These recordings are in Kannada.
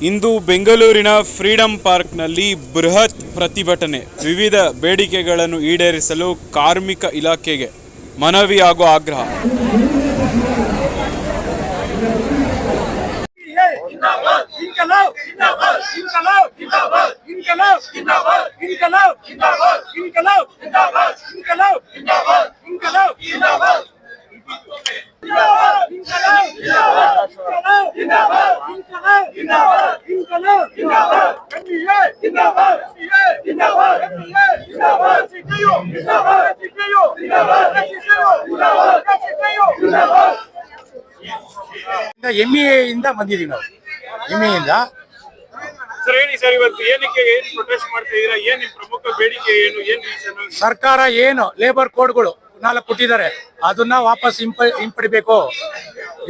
ಇಂದು ಬೆಂಗಳೂರಿನ ಫ್ರೀಡಂ ಪಾರ್ಕ್ನಲ್ಲಿ ಬೃಹತ್ ಪ್ರತಿಭಟನೆ ವಿವಿಧ ಬೇಡಿಕೆಗಳನ್ನು ಈಡೇರಿಸಲು ಕಾರ್ಮಿಕ ಇಲಾಖೆಗೆ ಮನವಿ ಹಾಗೂ ಆಗ್ರಹ ಎಂ ಇಂದ ಬಂದಿದೀವಿ ನಾವು. ಎಂ ಇಂದ ಸರ್ ಹೇಳಿ ಸರ್ ಇವತ್ತು ಏನಕ್ಕೆ ಏನು ಪ್ರೊಟೆಸ್ಟ್ ಮಾಡ್ತಾ ಇದೀರಾ ಏನು ಪ್ರಮುಖ ಬೇಡಿಕೆ ಏನು? ಏನು ಸರ್ಕಾರ ಏನು ಲೇಬರ್ ಕೋಡ್ಗಳು ನಾಲ್ಕು ಕೊಟ್ಟಿದ್ದಾರೆ. ಅದನ್ನ ವಾಪಸ್ ಹಿಂಪ ಹಿಂಪಡಿಬೇಕು.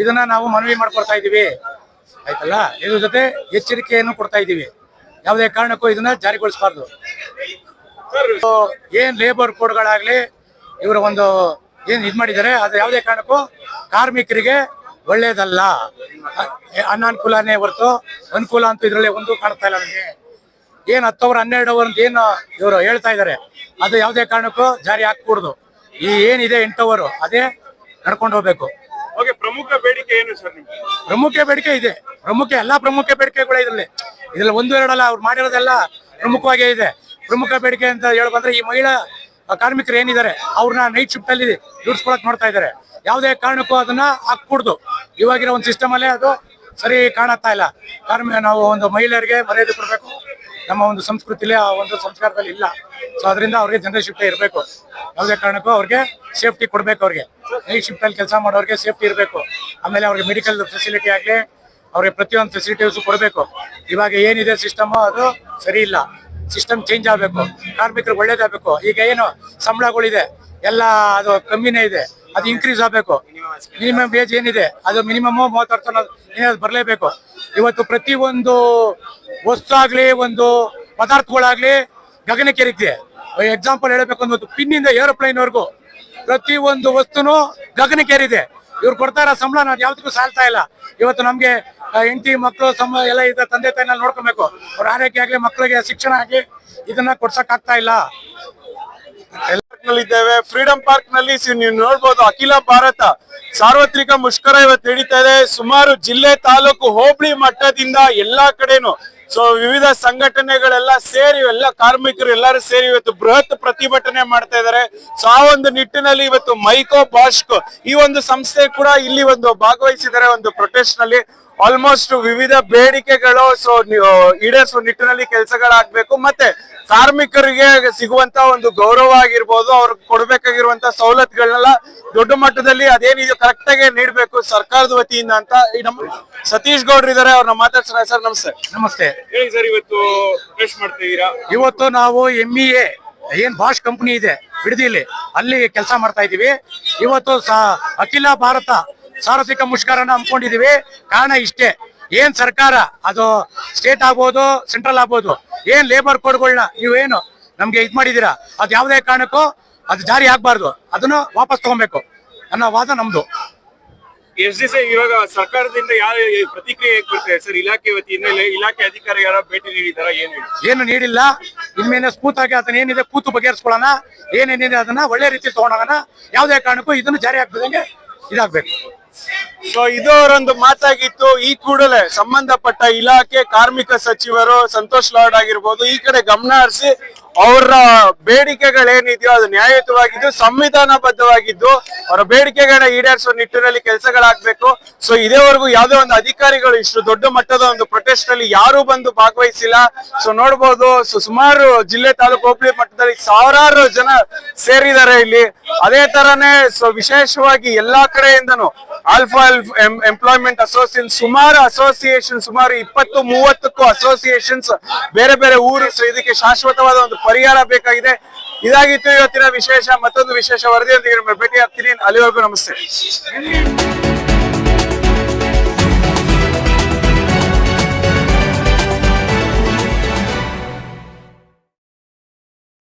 ಇದನ್ನ ನಾವು ಮನವಿ ಮಾಡ್ಕೊಡ್ತಾ ಇದೀವಿ ಆಯ್ತಲ್ಲ? ಇದ್ರ ಜೊತೆ ಎಚ್ಚರಿಕೆಯನ್ನು ಕೊಡ್ತಾ ಇದೀವಿ ಯಾವುದೇ ಕಾರಣಕ್ಕೂ ಇದನ್ನ ಜಾರಿಗೊಳಿಸಬಾರ್ದು. ಸರ್ ಏನ್ ಲೇಬರ್ ಕೋಡ್ಗಳಾಗ್ಲಿ ಇವರು ಒಂದು ಏನ್ ಇದ್ ಮಾಡಿದ್ದಾರೆ ಅದು ಯಾವುದೇ ಕಾರಣಕ್ಕೂ ಕಾರ್ಮಿಕರಿಗೆ ಒಳ್ಳೇದಲ್ಲ? ಅನಾನುಕೂಲನೇ ಹೊರತು ಅನುಕೂಲ ಅಂತೂ ಇದರಲ್ಲಿ ಒಂದು ಕಾಣ್ತಾ ಇಲ್ಲ ನನಗೆ ಏನ್ ಅವರ್ ಹನ್ನೆರಡು ಅವರ್ ಅಂತ ಏನು ಇವರು ಹೇಳ್ತಾ ಇದ್ದಾರೆ ಅದು ಯಾವುದೇ ಕಾರಣಕ್ಕೂ ಜಾರಿ ಹಾಕೂಡ್ದು ಈ ಏನಿದೆ ಎಂಟವರು ಅದೇ ನಡ್ಕೊಂಡು ಹೋಗ್ಬೇಕು. ಪ್ರಮುಖ ಬೇಡಿಕೆ ಏನು ಸರ್ ಪ್ರಮುಖ ಬೇಡಿಕೆ ಇದೆ. ಪ್ರಮುಖ ಎಲ್ಲಾ ಪ್ರಮುಖ ಬೇಡಿಕೆಗಳು ಇದರಲ್ಲಿ. ಇದ್ರಲ್ಲಿ ಒಂದು ಎರಡಲ್ಲ ಅವ್ರು ಮಾಡಿರೋದೆಲ್ಲ ಪ್ರಮುಖವಾಗೇ ಇದೆ. ಪ್ರಮುಖ ಬೇಡಿಕೆ ಅಂತ ಹೇಳ್ಬಂದ್ರೆ ಈ ಮಹಿಳಾ ಕಾರ್ಮಿಕರು ಏನಿದ್ದಾರೆ ಅವ್ರನ್ನ ನೈಟ್ ಶಿಫ್ಟ್ ಅಲ್ಲಿ ದುಡ್ಸ್ಕೊಳಕ್ ನೋಡ್ತಾ ಇದ್ದಾರೆ. ಯಾವುದೇ ಕಾರಣಕ್ಕೂ ಅದನ್ನ ಹಾಕ್ಬಿಡ್ದು ಇವಾಗಿರೋ ಒಂದು ಸಿಸ್ಟಮ್ ಅಲ್ಲೇ ಅದು ಸರಿ ಕಾಣತ್ತಾ ಇಲ್ಲ. ಕಾರ್ಮಿ ನಾವು ಒಂದು ಮಹಿಳೆಯರಿಗೆ ಮರ್ಯಾದೆ ಕೊಡಬೇಕು. ನಮ್ಮ ಒಂದು ಸಂಸ್ಕೃತಿಲಿ ಆ ಒಂದು ಸಂಸ್ಕಾರದಲ್ಲಿ ಇಲ್ಲ. ಸೊ ಅದರಿಂದ ಅವ್ರಿಗೆ ಜನರಲ್ ಶಿಫ್ಟ್ ಇರಬೇಕು. ಯಾವುದೇ ಕಾರಣಕ್ಕೂ ಅವ್ರಿಗೆ ಸೇಫ್ಟಿ ಕೊಡಬೇಕು ಅವ್ರಿಗೆ. ನೈಟ್ ಶಿಫ್ಟ್ ಅಲ್ಲಿ ಕೆಲಸ ಮಾಡೋರಿಗೆ ಸೇಫ್ಟಿ ಇರಬೇಕು. ಆಮೇಲೆ ಅವ್ರಿಗೆ ಮೆಡಿಕಲ್ ಫೆಸಿಲಿಟಿ ಆಗಲಿ, ಅವ್ರಿಗೆ ಪ್ರತಿಯೊಂದು ಫೆಸಿಲಿಟೀಸ್ ಕೊಡಬೇಕು. ಇವಾಗ ಏನಿದೆ ಸಿಸ್ಟಮು ಅದು ಸರಿ ಇಲ್ಲ. ಸಿಸ್ಟಮ್ ಚೇಂಜ್ ಆಗಬೇಕು. ಕಾರ್ಮಿಕರಿಗೆ ಒಳ್ಳೇದಾಗಬೇಕು. ಈಗ ಏನು ಸಂಬಳಗಳಿದೆ. ಎಲ್ಲ ಅದು ಕಮ್ಮಿನೇ ಇದೆ. ಅದು ಇನ್ಕ್ರೀಸ್ ಆಗಬೇಕು. ಮಿನಿಮಮ್ ವೇಜ್ ಏನಿದೆ, ಅದು ಮಿನಿಮಮ್ ಮೂವತ್ತಾರು ಸಾವಿರ ಬರಲೇಬೇಕು. ಇವತ್ತು ಪ್ರತಿ ಒಂದು ವಸ್ತು ಆಗ್ಲಿ ಒಂದು ಪದಾರ್ಥಗಳಾಗ್ಲಿ ಗಗನಕ್ಕೇರಿದೆ ಎಕ್ಸಾಂಪಲ್ ಹೇಳಬೇಕು ಅಂದ್ರೆ ಪಿನ್ನಿಂದ ಏರೋಪ್ಲೈನ್ ವರ್ಗು ಪ್ರತಿ ಒಂದು ವಸ್ತುನು ಗಗನಕ್ಕೇರಿದೆ ಇವ್ರು ಕೊಡ್ತಾ ಇರೋ ಸಂಬಳ ನಾನು ಯಾವ್ದಕ್ಕೂ ಸಾಲ್ತಾ ಇಲ್ಲ. ಇವತ್ತು ನಮ್ಗೆ ಹೆಂಡತಿ ಮಕ್ಕಳು ಸಂಬಳ ಎಲ್ಲ ಇದೆ ತಂದೆ ತಾಯಿನ ನೋಡ್ಕೊಬೇಕು. ಅವ್ರ ಆರೈಕೆ ಆಗ್ಲಿ ಮಕ್ಕಳಿಗೆ ಶಿಕ್ಷಣ ಆಗ್ಲಿ, ಇದನ್ನ ಕೊಡ್ಸಕ್ ಆಗ್ತಾ ನಲ್ಲಿ ಇದ್ದೇವೆ ಫ್ರೀಡಂ ಪಾರ್ಕ್ನಲ್ಲಿ ನೀವು ನೋಡ್ಬೋದು ಅಖಿಲ ಭಾರತ ಸಾರ್ವತ್ರಿಕ ಮುಷ್ಕರ ಇವತ್ತು ನಡೀತಾ ಇದೆ. ಸುಮಾರು ಜಿಲ್ಲೆ ತಾಲೂಕು ಹೋಬಳಿ ಮಟ್ಟದಿಂದ ಎಲ್ಲಾ ಕಡೆನು ಸೊ ವಿವಿಧ ಸಂಘಟನೆಗಳೆಲ್ಲ ಸೇರಿ, ಎಲ್ಲ ಕಾರ್ಮಿಕರು ಎಲ್ಲರೂ ಸೇರಿ ಇವತ್ತು ಬೃಹತ್ ಪ್ರತಿಭಟನೆ ಮಾಡ್ತಾ ಇದ್ದಾರೆ. ಸೊ ಆ ಒಂದು ನಿಟ್ಟಿನಲ್ಲಿ ಇವತ್ತು ಮೈಕೋ ಬಾಷ್ಕ್ ಈ ಒಂದು ಸಂಸ್ಥೆ ಕೂಡ ಇಲ್ಲಿ ಒಂದು ಭಾಗವಹಿಸಿದ್ದಾರೆ ಒಂದು ಪ್ರೊಟೆಸ್ಟ್ನಲ್ಲಿ ಆಲ್ಮೋಸ್ಟ್ ವಿವಿಧ ಬೇಡಿಕೆಗಳು, ಸೊ ಈಡೇರಿಸುವ ನಿಟ್ಟಿನಲ್ಲಿ ಕೆಲಸಗಳಾಗಬೇಕು. ಮತ್ತೆ ಕಾರ್ಮಿಕರಿಗೆ ಸಿಗುವಂತ ಒಂದು ಗೌರವ ಆಗಿರ್ಬೋದು ಅವ್ರಿಗೆ ಕೊಡ್ಬೇಕಾಗಿರುವಂತ ಸವಲತ್ತುಗಳನ್ನೆಲ್ಲ ದೊಡ್ಡ ಮಟ್ಟದಲ್ಲಿ ಅದೇನಿದೆ ಕರೆಕ್ಟ್ ಆಗಿ ನೀಡಬೇಕು ಸರ್ಕಾರದ ವತಿಯಿಂದ ಅಂತ ಈ ನಮ್ಮ ಸತೀಶ್ ಗೌಡ್ರು ಇದಾರೆ ಅವ್ರನ್ನ ಮಾತಾಡ್ಸೋಣ. ಸರ್ ನಮಸ್ತೆ. ನಮಸ್ತೆ. ಹೇಳಿ ಸರ್ ಇವತ್ತು ಪ್ರೆಸ್ ಮಾಡ್ತಾ ಇದೀರಾ? ಇವತ್ತು ನಾವು ಎಂ ಇ ಎ ಏನ್ ಬಾಷ್ ಕಂಪನಿ ಇದೆ ಬಿಡದಿಲಿ ಅಲ್ಲಿ ಕೆಲಸ ಮಾಡ್ತಾ ಇದೀವಿ. ಇವತ್ತು ಅಖಿಲ ಭಾರತ ಸಾರ್ವತ್ರಿಕ ಮುಷ್ಕರನ ಹಮ್ಮಿಕೊಂಡಿದೀವಿ. ಕಾರಣ ಇಷ್ಟೇ ಏನ್ ಸರ್ಕಾರ? ಅದು ಸ್ಟೇಟ್ ಆಗ್ಬೋದು ಸೆಂಟ್ರಲ್ ಆಗ್ಬೋದು. ಏನ್ ಲೇಬರ್ ಕೋಡ್ಗಳನ್ನ ನೀವೇನು ನಮ್ಗೆ ಇದ್ ಮಾಡಿದೀರಾ? ಅದು ಯಾವುದೇ ಕಾರಣಕ್ಕೂ ಅದು ಜಾರಿ ಆಗ್ಬಾರ್ದು. ಅದನ್ನ ವಾಪಸ್ ತಗೊಬೇಕು. ಅನ್ನೋ ವಾದ ನಮ್ದು. ಎಷ್ಟ್ ದಿವಸ ಇವಾಗ ಸರ್ಕಾರದಿಂದ ಯಾವ ಪ್ರತಿಕ್ರಿಯೆ ಬರುತ್ತೆ ಸರ್ ಇಲಾಖೆ ವತಿಯಿಂದ ಇಲಾಖೆ ಅಧಿಕಾರಿ ಯಾರೋ ಭೇಟಿ ನೀಡಿದಾರ ಏನು ಏನು ನೀಡಿಲ್ಲ. ಇನ್ಮೇಲೆ ಸ್ಮೂತ್ ಆಗಿ ಅದನ್ನ ಏನಿದೆ ಕೂತು ಬಗೆಹರಿಸ್ಕೊಳ್ಳೋಣ. ಏನೇನಿದೆ ಅದನ್ನ ಒಳ್ಳೆ ರೀತಿ ತಗೊಂಡೋಗೋಣ. ಯಾವುದೇ ಕಾರಣಕ್ಕೂ ಇದನ್ನು ಜಾರಿ ಆಗ್ತದಂಗೆ ಇದಾಗ್ಬೇಕು. ಸೊ ಇದು ಅವರೊಂದು ಮಾತಾಗಿತ್ತು. ಈ ಕೂಡಲೇ ಸಂಬಂಧಪಟ್ಟ ಇಲಾಖೆ ಕಾರ್ಮಿಕ ಸಚಿವರು ಸಂತೋಷ್ ಲಾಡ್ ಆಗಿರ್ಬೋದು, ಈ ಕಡೆ ಗಮನ ಹರಿಸಿ ಅವರ ಬೇಡಿಕೆಗಳೇನಿದೆಯೋ ಅದು ನ್ಯಾಯಯುತವಾಗಿದ್ದು, ಸಂವಿಧಾನಬದ್ಧವಾಗಿದ್ದು, ಅವರ ಬೇಡಿಕೆಗಳನ್ನ ಈಡೇರಿಸುವ ನಿಟ್ಟಿನಲ್ಲಿ ಕೆಲಸಗಳಾಗಬೇಕು. ಸೊ ಇದೇವರೆಗೂ ಯಾವುದೇ ಒಂದು ಅಧಿಕಾರಿಗಳು ಇಷ್ಟು ದೊಡ್ಡ ಮಟ್ಟದ ಒಂದು ಪ್ರೊಟೆಸ್ಟ್ ಅಲ್ಲಿ ಯಾರು ಬಂದು ಭಾಗವಹಿಸಿಲ್ಲ. ಸೊ ನೋಡ್ಬೋದು ಸೊ ಸುಮಾರು ಜಿಲ್ಲೆ ತಾಲೂಕು ಹೋಬಳಿ ಮಟ್ಟದಲ್ಲಿ ಸಾವಿರಾರು ಜನ ಸೇರಿದ್ದಾರೆ ಇಲ್ಲಿ. ಅದೇ ತರನೇ ಸೊ ವಿಶೇಷವಾಗಿ ಎಲ್ಲಾ ಕಡೆಯಿಂದನು ಆಲ್ಫಾ ಎಂಪ್ಲಾಯ್ಮೆಂಟ್ ಅಸೋಸಿಯೇಷನ್ ಸುಮಾರು ಅಸೋಸಿಯೇಷನ್ ಸುಮಾರು ಇಪ್ಪತ್ತು, ಮೂವತ್ತಕ್ಕೂ ಅಸೋಸಿಯೇಷನ್ಸ್ ಬೇರೆ ಬೇರೆ ಊರು ಇದಕ್ಕೆ ಶಾಶ್ವತವಾದ ಒಂದು ಪರಿಹಾರ ಬೇಕಾಗಿದೆ. ಇದಾಗಿತ್ತು ಇವತ್ತಿನ ವಿಶೇಷ ಮತ್ತೊಂದು ವಿಶೇಷ ವರದಿಯೊಂದಿಗೆ ಭೇಟಿ ಆಗ್ತೀನಿ ಅಲ್ಲಿವರೆಗೂ ನಮಸ್ತೆ.